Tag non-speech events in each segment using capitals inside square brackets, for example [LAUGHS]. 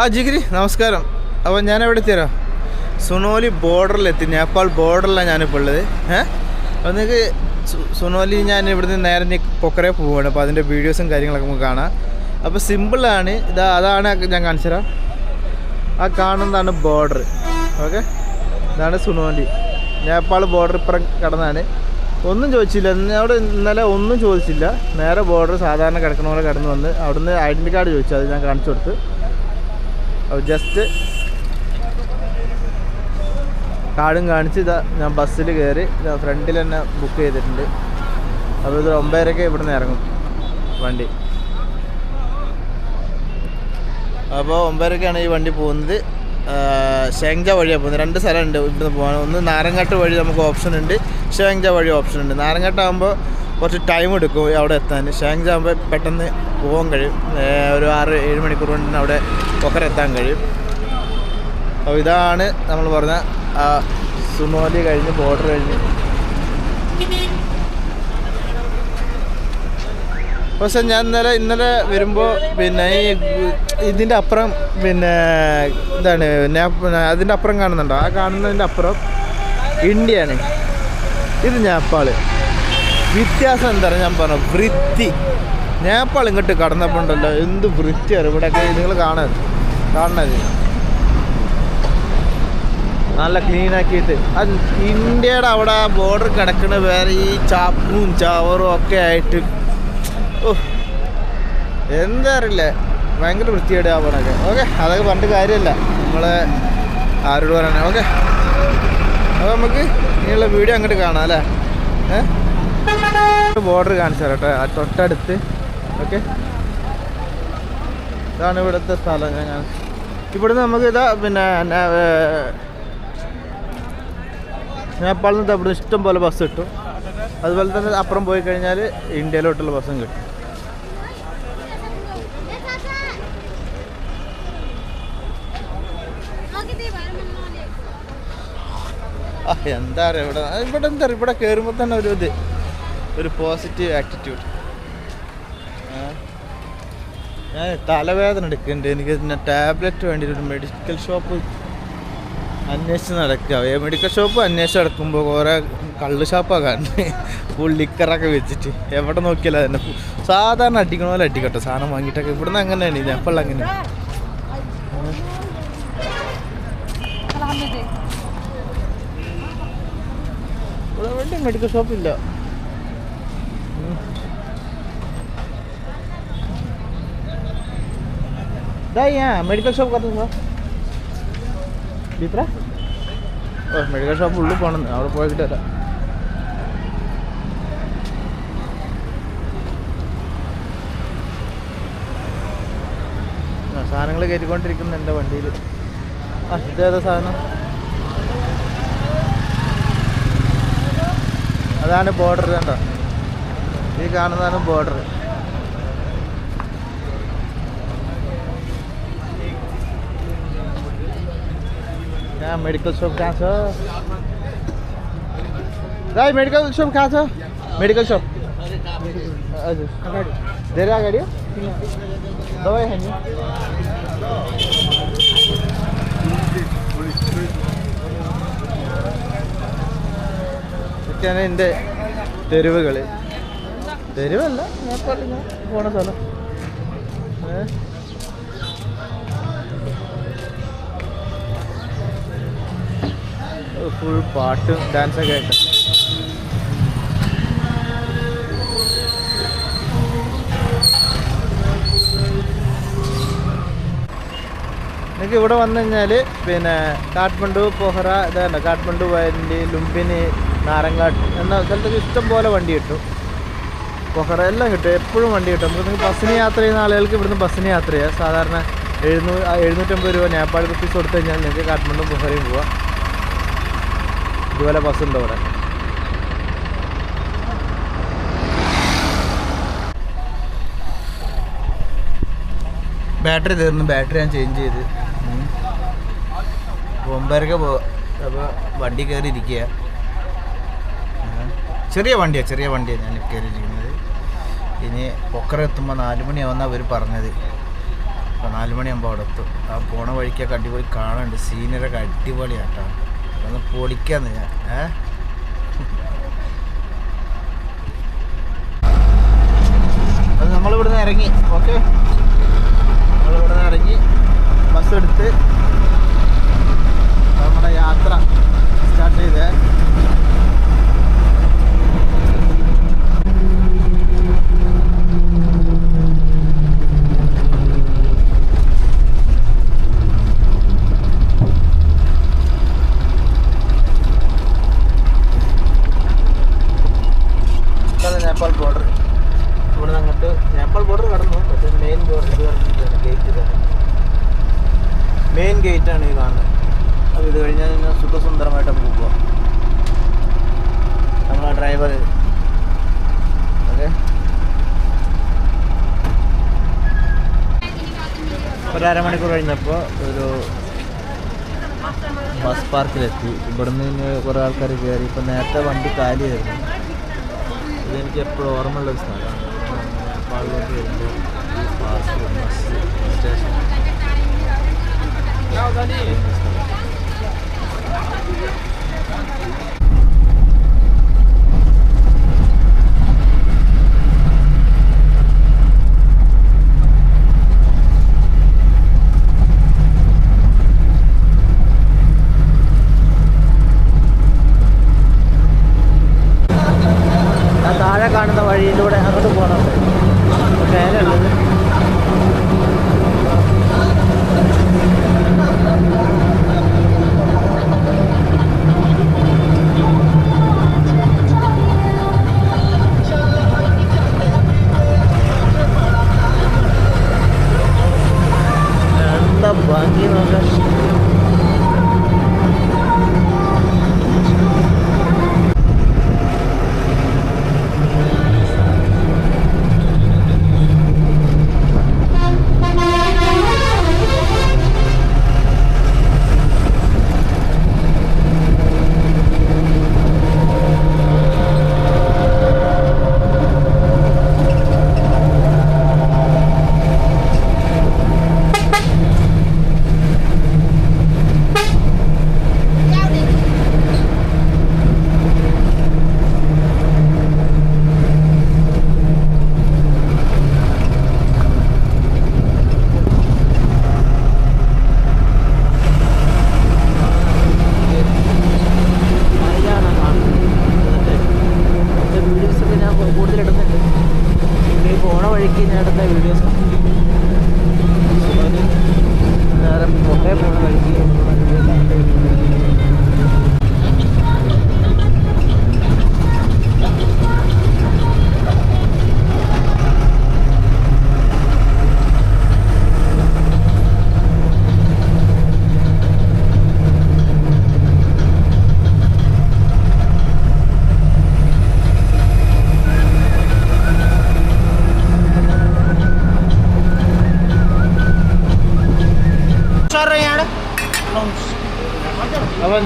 ആ ജിഗിരി നമസ്കാരം. അപ്പോൾ ഞാൻ എവിടെ എത്തിയാരോ സുനോലി ബോർഡറിലെത്തി. നേപ്പാൾ ബോർഡറിലാണ് ഞാനിപ്പോൾ ഉള്ളത്. ഏഹ് അപ്പോൾ നിങ്ങൾക്ക് സുനോലി ഞാൻ ഇവിടുന്ന് നേരെ പൊക്കറേ പോവുകയാണ് അപ്പോൾ അതിന്റെ വീഡിയോസും കാര്യങ്ങളൊക്കെ നമുക്ക് കാണാം. അപ്പോൾ സിമ്പിളാണ്. ഇതാ അതാണ് ഞാൻ കാണിച്ചു തരാം ആ കാണുന്നതാണ് ബോർഡർ. ഓക്കെ? ഇതാണ് സുനോലി. നേപ്പാൾ ബോർഡർ ഇപ്പുറം കടന്നാണ്. ഒന്നും ചോദിച്ചില്ല. എന്നോട് ഇന്നലെ ഒന്നും ചോദിച്ചില്ല. നേരെ ബോർഡർ സാധാരണ കിടക്കുന്ന പോലെ കടന്നു വന്ന് അവിടുന്ന് ഐഡന്റി കാർഡ് ചോദിച്ചു. അത് ഞാൻ കാണിച്ചു കൊടുത്ത്. ജസ്റ്റ് കാർഡും കാണിച്ച് ഇതാ ഞാൻ ബസ്സിൽ കയറി ഫ്രണ്ടിൽ തന്നെ ബുക്ക് ചെയ്തിട്ടുണ്ട്. അപ്പോൾ ഇത് ഒമ്പതരക്ക് ഇവിടുന്ന് ഇറങ്ങും വണ്ടി. അപ്പോൾ ഒമ്പതരക്കാണ് ഈ വണ്ടി പോകുന്നത്. ഷേങ്ജ വഴിയാണ് പോകുന്നത്. രണ്ട് സ്ഥലമുണ്ട് ഇവിടുന്ന് പോകാൻ. ഒന്ന് നാരങ്ങാട്ട് വഴി നമുക്ക് ഓപ്ഷൻ ഉണ്ട്. ഷേങ്ജ വഴി ഓപ്ഷൻ ഉണ്ട്. നാരങ്ങാട്ടാകുമ്പോൾ കുറച്ച് ടൈം എടുക്കും അവിടെ എത്താൻ. ഷാങ്ക്സ് ആകുമ്പോൾ പെട്ടെന്ന് പോകാൻ കഴിയും. ഒരു ആറ് ഏഴ് മണിക്കൂർ കൊണ്ട് തന്നെ അവിടെ ഒക്കരെത്താൻ കഴിയും. അപ്പോൾ ഇതാണ് നമ്മൾ പറഞ്ഞ ആ സുമോലി കഴിഞ്ഞ് ബോർഡർ കഴിഞ്ഞ്. പക്ഷെ ഞാൻ ഇന്നലെ ഇന്നലെ വരുമ്പോൾ പിന്നെ ഈ ഇതിന്റെ അപ്പുറം പിന്നെ ഇതാണ് അതിന്റെ അപ്പുറം കാണുന്നുണ്ടോ? ആ കാണുന്നതിന്റെ അപ്പുറം ഇന്ത്യയാണ്. ഇത് നേപ്പാൾ വ്യത്യാസം എന്താ പറയുക ഞാൻ പറഞ്ഞു. വൃത്തി. നേപ്പാൾ ഇങ്ങോട്ട് കടന്നപ്പോൾ ഉണ്ടല്ലോ എന്ത് വൃത്തിയാണ് ഇവിടെയൊക്കെ നിങ്ങൾ കാണാൻ കാണണത് നല്ല ക്ലീൻ ആക്കിയിട്ട്. അത് ഇന്ത്യയുടെ അവിടെ ബോർഡർ കിടക്കുന്ന വേറെ ഈ ചാപ്പും ചവറും ഒക്കെ ആയിട്ട്. ഓ എന്താ അറിയില്ല. ഭയങ്കര വൃത്തിയുടെ ആവണൊക്കെ ഓക്കെ അതൊക്കെ പറഞ്ഞിട്ട് കാര്യമല്ല. നമ്മളെ ആരോട് പറയണേ. ഓക്കെ. അപ്പോൾ നമുക്ക് ഇനിയുള്ള വീഡിയോ അങ്ങോട്ട് കാണാം അല്ലേ? ഏഹ് ബോർഡർ കാണിച്ചു കേട്ടോ. തൊട്ടടുത്ത്. ഓക്കെ ഇതാണ് ഇവിടുത്തെ സ്ഥലം. ഞാൻ ഇവിടുന്ന് നമുക്ക് ഇതാ പിന്നെ നേപ്പാളിൽ നിന്ന് അവിടെ ഇഷ്ടം പോലെ ബസ് കിട്ടും. അതുപോലെ തന്നെ അപ്പുറം പോയി കഴിഞ്ഞാൽ ഇന്ത്യയിലോട്ടുള്ള ബസ്സും കിട്ടും. എന്താ പറയുക ഇവിടെ? ഇവിടെ എന്താ പറയുക ഇവിടെ കയറുമ്പോൾ തന്നെ ഒരു ഇത്. ഒരു പോസിറ്റീവ് ആറ്റിറ്റ്യൂഡ് ഞാൻ തലവേദന എടുക്കുന്നുണ്ട്. എനിക്ക് പിന്നെ ടാബ്ലറ്റ് വേണ്ടി ഒരു മെഡിക്കൽ ഷോപ്പ് അന്വേഷിച്ച് നടക്കുക. ഏ മെഡിക്കൽ ഷോപ്പ് അന്വേഷിച്ച് നടക്കുമ്പോൾ കുറേ കള്ള് ഷോപ്പാണ് കാണുന്നത്. ഫുൾ ലിക്കറൊക്കെ വെച്ചിട്ട്. എവിടെ നോക്കിയാലും തന്നെ സാധാരണ അടിക്കണ പോലെ അടിക്കട്ടെ. സാധനം വാങ്ങിയിട്ടൊക്കെ. ഇവിടുന്ന് അങ്ങനെയാണ്. ഇപ്പോൾ അങ്ങനെ ഇവിടെ മെഡിക്കൽ ഷോപ്പില്ല മെഡിക്കൽ ഷോപ്പ് കത്തുക ദീപ്ര ഓ മെഡിക്കൽ ഷോപ്പ് ഉള്ളിൽ പോകണം അവിടെ പോയിട്ട് വരാം സാധനങ്ങൾ കയറ്റിക്കൊണ്ടിരിക്കുന്നു എന്റെ വണ്ടിയിൽ ആ ഇതേതാ സാധനം? അതാണ് ബോർഡർ കണ്ടോ? ഈ കാണുന്നതാണ് ബോർഡർ यहाँ मेडिकल शॉप कहाँ छ दाइ मेडिकल शॉप कहाँ छ मेडिकल शॉप हजुर धेरै अगाडि हो दबाई खाने ഇതൊക്കെയാണ് എൻ്റെ തെരുവുകൾ തെരുവല്ല നേപ്പാളിൽ ഞാൻ പോണ സ്ഥലം ഏ ഫുൾ പാട്ടും ഡാൻസൊക്കെ ആയിട്ട്. നിങ്ങൾക്ക് ഇവിടെ വന്നു കഴിഞ്ഞാൽ പിന്നെ കാഠ്മണ്ഡു പൊഹറ ഇതാണ് കാഠ്മണ്ഡു വയലിന്റെ ലുംബിനി നാരങ്ങാട്ട് എന്ന സ്ഥലത്തൊക്കെ ഇഷ്ടം പോലെ വണ്ടി കിട്ടും. പൊഹറ എല്ലാം കിട്ടും എപ്പോഴും വണ്ടി കിട്ടും. നമുക്ക് നിങ്ങൾക്ക് ബസ്സിന് യാത്ര ചെയ്യുന്ന ആളുകൾക്ക് ഇവിടുന്ന് ബസ്സിന് യാത്ര ചെയ്യാം. സാധാരണ എഴുന്നൂ എഴുന്നൂറ്റമ്പത് രൂപ നേപ്പാൾ റുപ്പീസ് കൊടുത്തു കഴിഞ്ഞാൽ നിങ്ങൾക്ക് കാഠ്മണ്ഡും പൊഹറയും പോവാം. ഇതുപോലെ ബസ് ഉണ്ട് അവിടെ ബാറ്ററി തീർന്നു ബാറ്ററി ഞാൻ ചേഞ്ച് ചെയ്ത്. ഒമ്പതരക്ക് പോ അപ്പോൾ വണ്ടി കയറി ഇരിക്കുക ചെറിയ വണ്ടിയാണ് ചെറിയ വണ്ടിയാണ് ഞാൻ കയറിയിരിക്കുന്നത് ഇനി പൊക്കറ എത്തുമ്പോൾ നാല് മണിയാവുന്ന അവർ പറഞ്ഞത്. അപ്പോൾ നാല് മണിയാകുമ്പോൾ അവിടെ എത്തും ആ പോണ വഴിക്കൊക്കെ അടിപൊളി കാണുന്നുണ്ട് സീനറൊക്കെ അടിപൊളിയാട്ടോ. ഒന്ന് പൊളിക്കാന്ന് ഞാൻ. ഏ? അത് നമ്മളിവിടുന്ന് ഇറങ്ങി. ഓക്കെ? നമ്മളിവിടുന്ന് ഇറങ്ങി. ബസ് എടുത്ത് നമ്മുടെ യാത്ര സ്റ്റാർട്ട് ചെയ്തേ ഇതാണ് നേപ്പാൾ ബോർഡർ ഇവിടെ നിന്ന് അങ്ങോട്ട് നേപ്പാൾ ബോർഡർ കടന്നു പക്ഷേ മെയിൻ ബോർഡർ ഗേറ്റ് ഇതാണ് മെയിൻ ഗേറ്റാണ് ഈ കാണുന്നത് അപ്പോൾ ഇത് കഴിഞ്ഞാൽ കഴിഞ്ഞാൽ സുഖസുന്ദരമായിട്ട് നമുക്ക് പോവാം നമ്മളെ ഡ്രൈവർ ഓക്കെ ഒരു അരമണിക്കൂർ കഴിഞ്ഞപ്പോൾ ഒരു ബസ് പാർക്കിലെത്തി ഇവിടുന്ന് ഇനി കുറേ ആൾക്കാർ കയറി ഇപ്പം നേരത്തെ വണ്ടി കാലിയായിരുന്നു. ഇതെനിക്ക് എപ്പോഴും ഓർമ്മയുള്ള ഒരു സ്ഥലമാണ്. സ്റ്റേഷൻ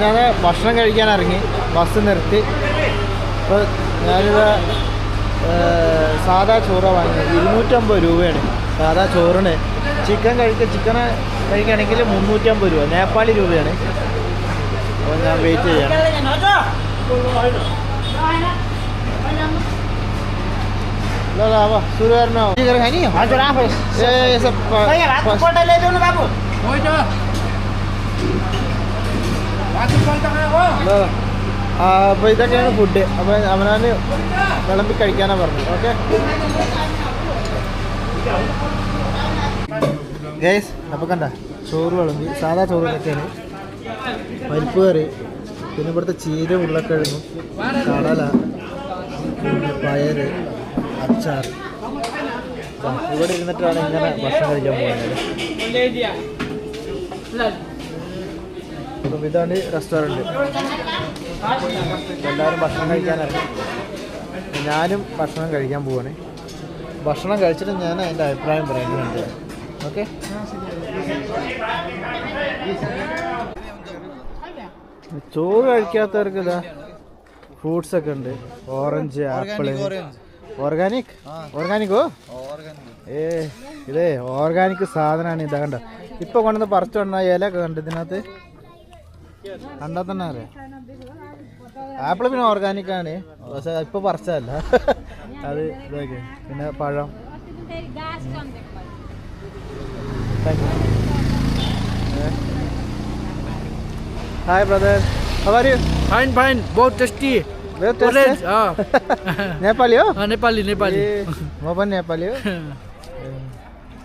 അപ്പോൾ ഞാൻ ഭക്ഷണം കഴിക്കാൻ ഇറങ്ങി ബസ് നിർത്തി അപ്പോൾ ഞാനിത് സാധാ ചോറ വാങ്ങിയത് ഇരുന്നൂറ്റമ്പത് രൂപയാണ് സാധാ ചോറിന് ചിക്കൻ കഴിക്ക ചിക്കൻ കഴിക്കുകയാണെങ്കിൽ മുന്നൂറ്റമ്പത് രൂപ നേപ്പാളി രൂപയാണ് അപ്പോൾ ഞാൻ വെയിറ്റ് ചെയ്യണം ला ला अब सुरु गर्न हो के खाने हजुर आफै ए यसो അപ്പോൾ ഇതൊക്കെയാണ് ഫുഡ് അപ്പോൾ അവനാണ് വിളമ്പി കഴിക്കാനാണ് പറഞ്ഞത്. ഓക്കെ ഗൈസ് അപ്പോൾ കണ്ട ചോറ് വിളമ്പി. സാധാ ചോറ് ഇതൊക്കെയാണ്. പരിപ്പ് കറി പിന്നെ ഇവിടുത്തെ ചീര ഉരുളക്കിഴങ്ങും കടല പയര് പയറ് അച്ചാർ. ഇവിടെ ഇരുന്നിട്ടാണ് ഇങ്ങനെ ഭക്ഷണം കഴിക്കാൻ പോകുന്നത് അപ്പം ഇതാണ് റെസ്റ്റോറന്റ് എല്ലാവരും ഭക്ഷണം കഴിക്കാനായിരുന്നു ഞാനും ഭക്ഷണം കഴിക്കാൻ പോവാണ്. ഭക്ഷണം കഴിച്ചിട്ട് ഞാൻ അതിന്റെ അഭിപ്രായം പറയുന്നുണ്ട് ഓക്കെ ചോറ് കഴിക്കാത്തവർക്ക് ഇതാ ഫ്രൂട്ട്സ് ഒക്കെ ഉണ്ട്. ഓറഞ്ച് ആപ്പിൾ ഓർഗാനിക് ഓർഗാനിക്കോ ഏ ഇതേ ഓർഗാനിക് സാധനമാണ് ഇതാ കണ്ട. ഇപ്പൊ കൊണ്ടുവന്ന് പറിച്ചു കൊണ്ട ഇല ഒക്കെ കണ്ട് ഇതിനകത്ത് കണ്ടാ തന്നെ അറിയാം ആപ്പിൾ പിന്നെ ഓർഗാനിക് ആണ് പക്ഷെ ഇപ്പൊ പറിച്ചതല്ല അത് ഇതൊക്കെ പിന്നെ പഴം hi brother how are Fine, fine. Both tasty. Orange. Ah. Nepali हो ah, Nepali, Nepali. ए, म पनि नेपाली हो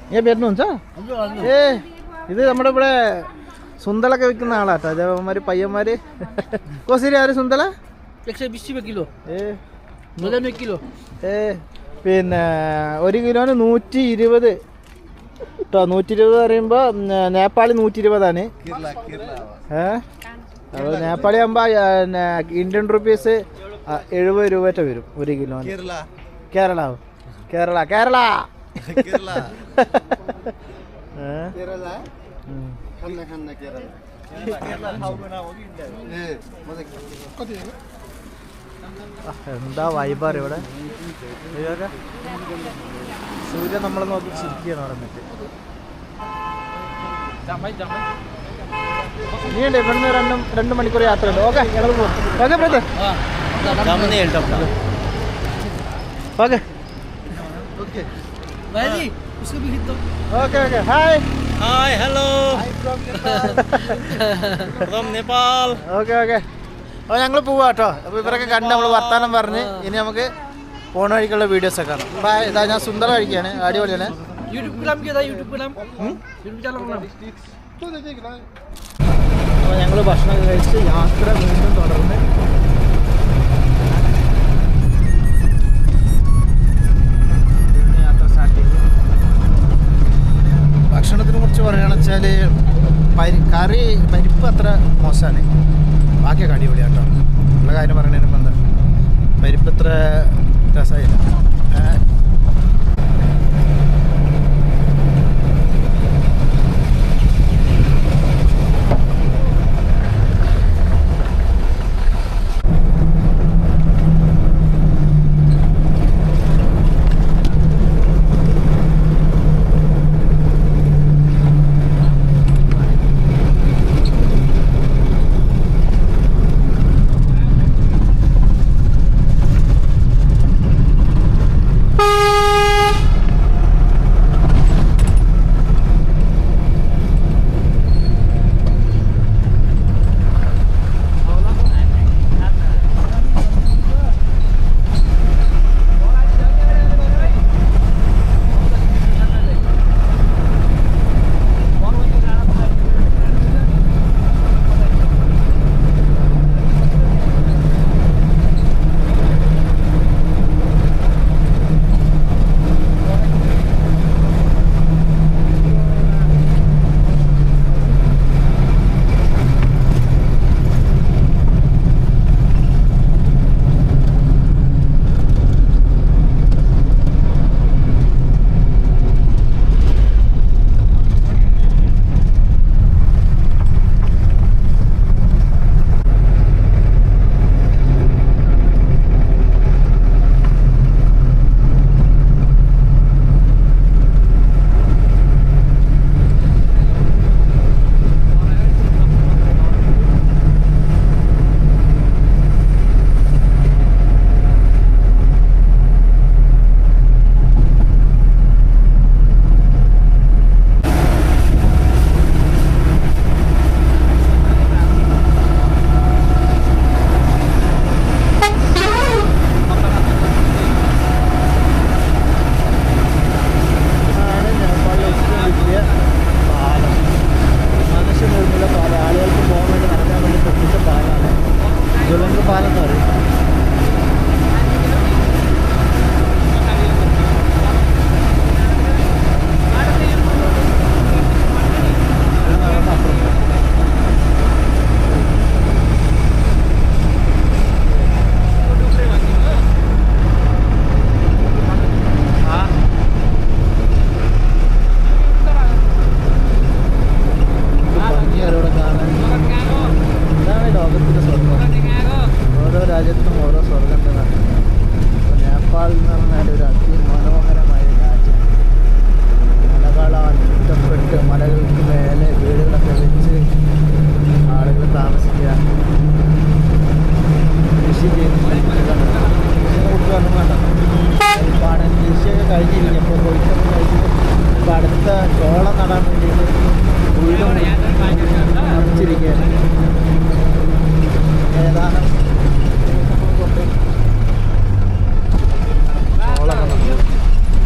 यहाँ भेट्नुहुन्छ ए ഇത് നമ്മുടെ ഇവിടെ സുന്തളൊക്കെ വെക്കുന്ന ആളാട്ടോ. അതേമാര് പയ്യന്മാര്. കോസിരി ആര് സുന്തള? കിലോ. ഏ. കിലോ. ഏ. പിന്നെ ഒരു കിലോന് നൂറ്റി ഇരുപത്. കേട്ടോ നൂറ്റി ഇരുപത് പറയുമ്പോ നേപ്പാളി നൂറ്റി ഇരുപതാണ്. ഏഹ് നേപ്പാളി ആകുമ്പോ ഇന്ത്യൻ റുപ്പീസ് എഴുപത് രൂപറ്റ വരും ഒരു കിലോ കേരള. കേരള. കേരള ഏഹ് ഉം. ആ, എന്താ വൈബാറ് ഇവിടെ ഇതൊക്കെ സൂര്യൻ നമ്മളെ നോക്കി ചിരിക്കുകയാണ് അവിടെ നിന്നിട്ട് Jamai, jamai. ഇനിയുണ്ട് ഇവിടുന്ന് രണ്ടും രണ്ട് മണിക്കൂർ യാത്ര ഉണ്ട് ഓക്കെ ഞങ്ങൾ പോകും okay brother Ah, okay Bali, उसको भी खिच्छ okay okay hi Hi, hello. Hi from Nepal. [LAUGHS] from Nepal. Okay, okay. അപ്പോൾ ഞങ്ങൾ പോവാ കേട്ടോ അപ്പോൾ ഇവരൊക്കെ കണ്ട് നമ്മൾ വർത്താനം പറഞ്ഞ് ഇനി നമുക്ക് പോണ വഴിക്കുള്ള വീഡിയോസ് ഒക്കെ കാണാം അപ്പോൾ ഇതാ ഞാൻ സുന്ദരം കഴിക്കുകയാണ് അടിപൊളിയാണ് അപ്പോൾ ഞങ്ങൾ ഭക്ഷണമൊക്കെ കഴിച്ച് യാത്ര വീണ്ടും തുടർന്ന് പരി കറി പരിപ്പ് അത്ര മോശമാണ്. ബാക്കിയൊക്കെ അടിപൊളിയാട്ടോ. ഉള്ള കാര്യം പറയണതിന് ഇപ്പം എന്താ? പരിപ്പ് അത്ര രസമായില്ല. സ്വർഗം എന്ന് പറയുന്നത് നേപ്പാൾ എന്ന് പറഞ്ഞാൽ ഒരു അതിമനോഹരമായ രാജ്യം മലകളാൽ ചുറ്റപ്പെട്ട് മലകൾക്ക് മേലെ വീടുകളൊക്കെ വെച്ച് ആളുകൾ താമസിക്കുക. കൃഷി ചെയ്യുന്ന പാടൻ കൃഷിയൊക്കെ കഴിഞ്ഞിരിക്കും ഇപ്പോൾ കൊയ്ത്തൊക്കെ കഴിഞ്ഞിട്ട് ഇപ്പം അടുത്ത ചോളം നടാൻ വേണ്ടിയിട്ട് ഉള്ളിലും മറിച്ചിരിക്കുകയാണ് ഏതാനും Olha lá, olha lá.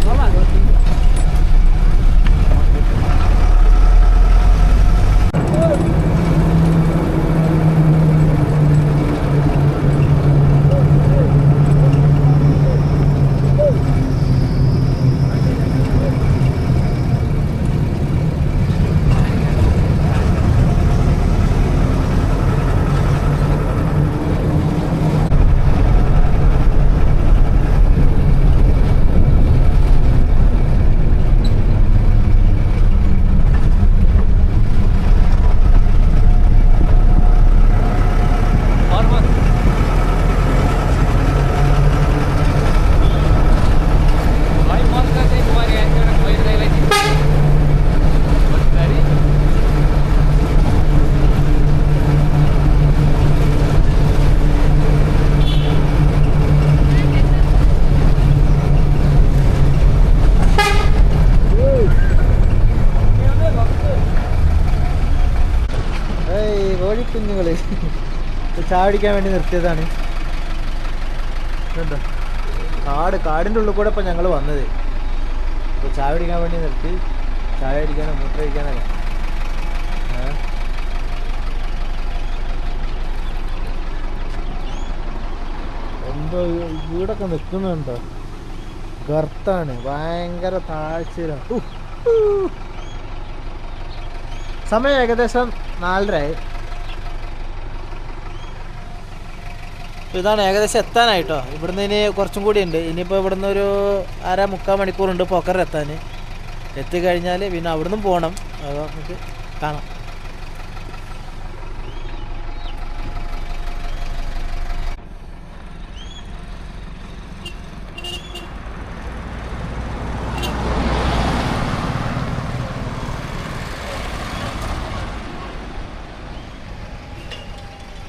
Olha lá. ചാടിക്കാൻ വേണ്ടി നിർത്തിയതാണ്. ഇതുണ്ടോ കാട് കാടിന്റെ ഉള്ളിൽ കൂടെ ഇപ്പം ഞങ്ങൾ വന്നത്. ഇപ്പോൾ ചായ അടിക്കാൻ വേണ്ടി നിർത്തി. ചായ അടിക്കാനോ മൂത്ര അടിക്കാനല്ല? എന്തോ വീടൊക്കെ നിൽക്കുന്നുണ്ടോ? ഗർത്താണ്. ഭയങ്കര താഴ്ചയിലാണ്. സമയം ഏകദേശം നാലരയായി. ഇതാണ് ഏകദേശം എത്താനായിട്ടോ. ഇവിടുന്ന് ഇനി കുറച്ചും കൂടി ഉണ്ട്. ഇനിയിപ്പോൾ ഇവിടുന്ന് ഒരു അര മുക്കാൽ മണിക്കൂറുണ്ട് പോക്കറിലെത്താൻ എത്തിക്കഴിഞ്ഞാൽ പിന്നെ അവിടുന്ന് പോകണം അത് നമുക്ക് കാണാം.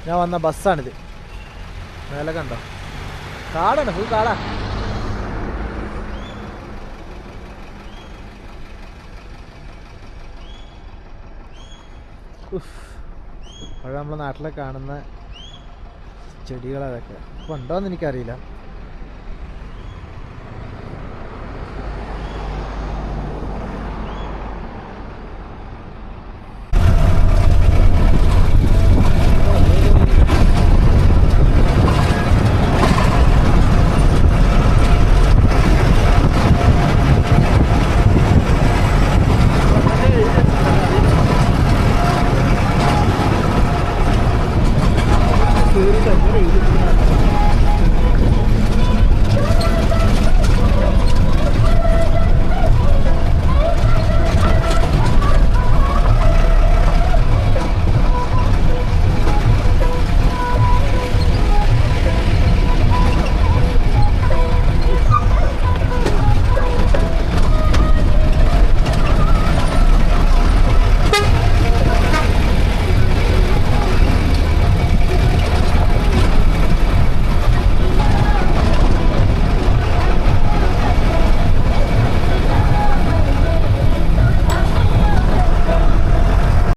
ഞാൻ വന്ന ബസ്സാണിത്. മേലെ കണ്ടോ? കാടാണ് ഫുൾ കാടാ. അവിടെ നമ്മളെ നാട്ടിലെ കാണുന്ന ചെടികളതൊക്കെ. ഉണ്ടോയെന്ന് എനിക്കറിയില്ല.